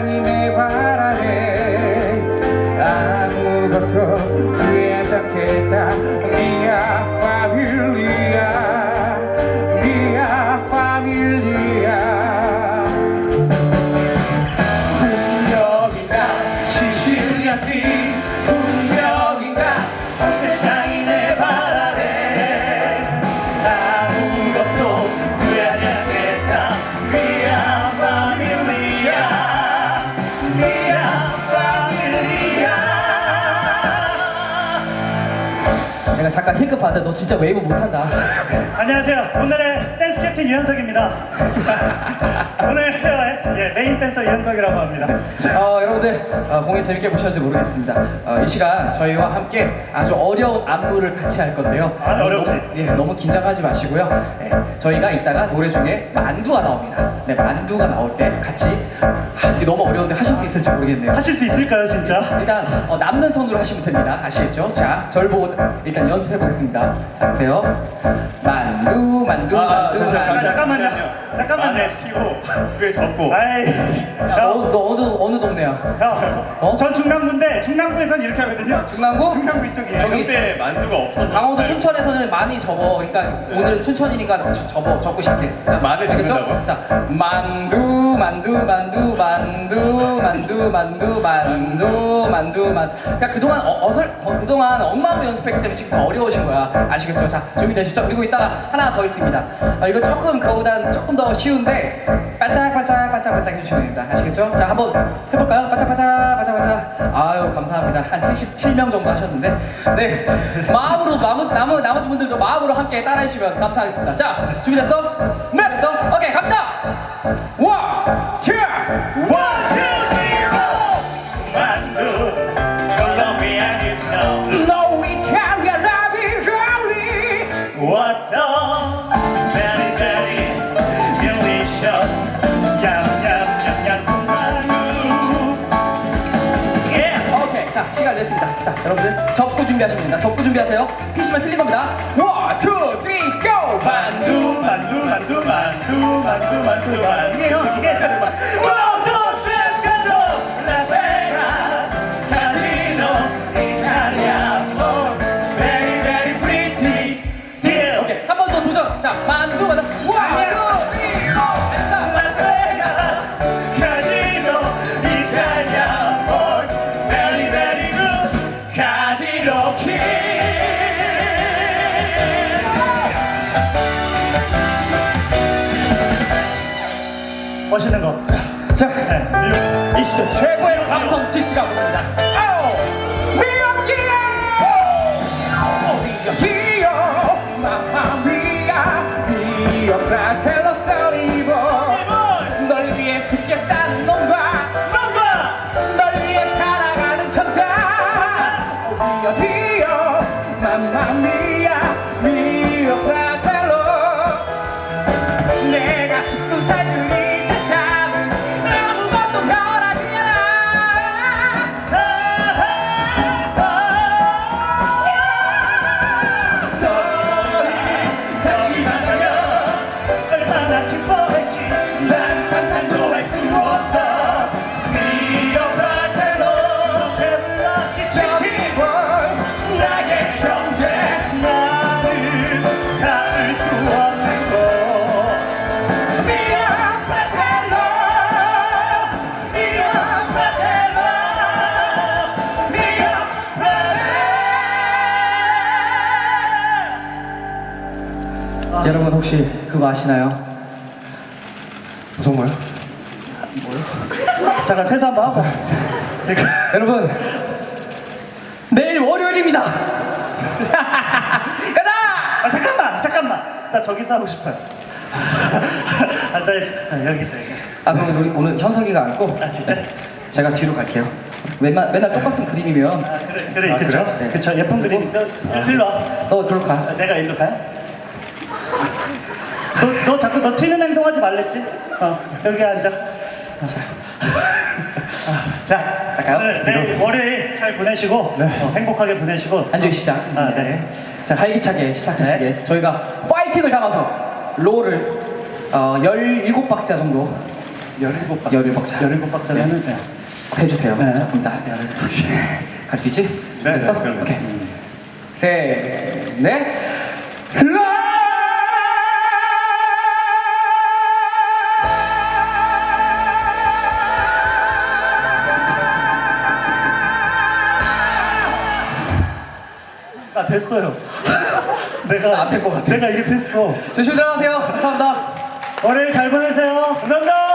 hanging out. 내가 잠깐 힐급 받아. 너 진짜 웨이브 못한다. 안녕하세요. 오늘의 댄스 캡틴 유현석입니다. 오늘 예, 메인 댄서 유현석이라고 합니다. 어, 여러분들 어, 공연 재밌게 보셨는지 모르겠습니다. 어, 이 시간 저희와 함께 아주 어려운 안무를 같이 할 건데요. 아, 어렵지. 너무, 예, 너무 긴장하지 마시고요. 예, 저희가 이따가 노래 중에 만두가 나옵니다. 네, 만두가 나올 때 같이 하, 이게 너무 어려운데 하실 수 있을지 모르겠네요. 하실 수 있을까요, 진짜? 일단 어, 남는 손으로 하시면 됩니다. 아시겠죠? 자, 저를 보고 일단 연습해 보겠습니다. 자, 보세요. 만두, 만두, 아, 만두, 잠시만요, 만두. 잠깐만요. 잠깐만요. 안에 피고 뒤에 접고 아이, 야, 너, 형, 너 어느 어느 동네야? 형. 어? 전 중남부인데 중남부에선 이렇게 하거든요. 중남구? 중남부 이쪽이에요. 저기- 그때 만두가 없어서 강원도 춘천에서는 많이 접어. 그러니까 오늘은 춘천이니까 저- 접어 접고 시작해. 자, 만을 알겠죠? 접는다고? 자, 만두, 만두, 만두, 만두, 만두, 만두, 만두, 만두, 만. 그러니까 그동안 어, 어설, 어, 그동안 엄마로 연습했기 때문에 지금 더 어려우신 거야. 아시겠죠? 자, 준비되시죠? 그리고 이따가 하나 더 있습니다. 아, 이거 조금 그거보단 조금 더 쉬운데 반짝반짝 반짝반짝 해주시면 됩니다. 아시겠죠? 자, 한번 해볼까요? 반짝반짝 반짝반짝. 아유, 감사합니다. 한 77명 정도 하셨는데, 네 마음으로 남은 남은 나머지 분들도 마음으로 함께 따라해 주시면 감사하겠습니다. 자, 준비됐어? 네. 됐어? 오케이, 갑시다. 원, 투, One, two, 자 시간 냈습니다. 자, 여러분들 접고 준비하시면 됩니다. 접고 준비하세요. 피시면 틀린 겁니다. 원, 투, 쓰리, 고! 만두 만두 만두 만두 만두 만두 만두 이게 형, 이게 잘 봐. 모두 세스카조 라스베가스 카지노 이탈리아 몬 very very pretty deal 오케이, 한 번 더 도전. 자, 만두 만두. 멋있는 거. 자, 네. 이 시대 최고의 방송 지치가 부릅니다. 미역기야! 미역기요! 마마미야! 미역 프라 여러분 혹시 그거 아시나요? 무슨 뭐요? 잠깐 세수 한번 하고. 그러니까 여러분 내일 월요일입니다. 가자! 아 잠깐만 잠깐만 나 저기서 하고 싶어요 아, 나 아, 여기서 여기 아 그럼 우리 오늘 현석이가 앉고 아 진짜 제가 뒤로 갈게요. 맨날 맨날 똑같은 그림이면 아 그래 그래 아, 그쵸 그래요? 네. 그쵸 예쁜 그림 너 일로 와 너 그럴 가. 아, 내가 일로 가요 너, 너 자꾸 너 튀는 행동하지 말랬지 어 여기 앉아 아, 자 갈까요? 오늘 내일 월요일 잘 보내시고 어, 행복하게 보내시고 한주희 시작. 아, 네. 자 활기차게 시작하시게 저희가 파이팅을 담아서 롤을 어, 17박자 정도 17박 17박자 17박자면은 네. 해주세요. 네. 자, 갑니다. 열일곱 박자. 갈수 있지? 네, 됐어? 네. 오케이. 셋, 넷. 라! 아 됐어요. 내가 안 될 것 같아. 내가 이게 됐어. 조심히 들어가세요. 감사합니다. 월요일 잘 보내세요. 감사합니다.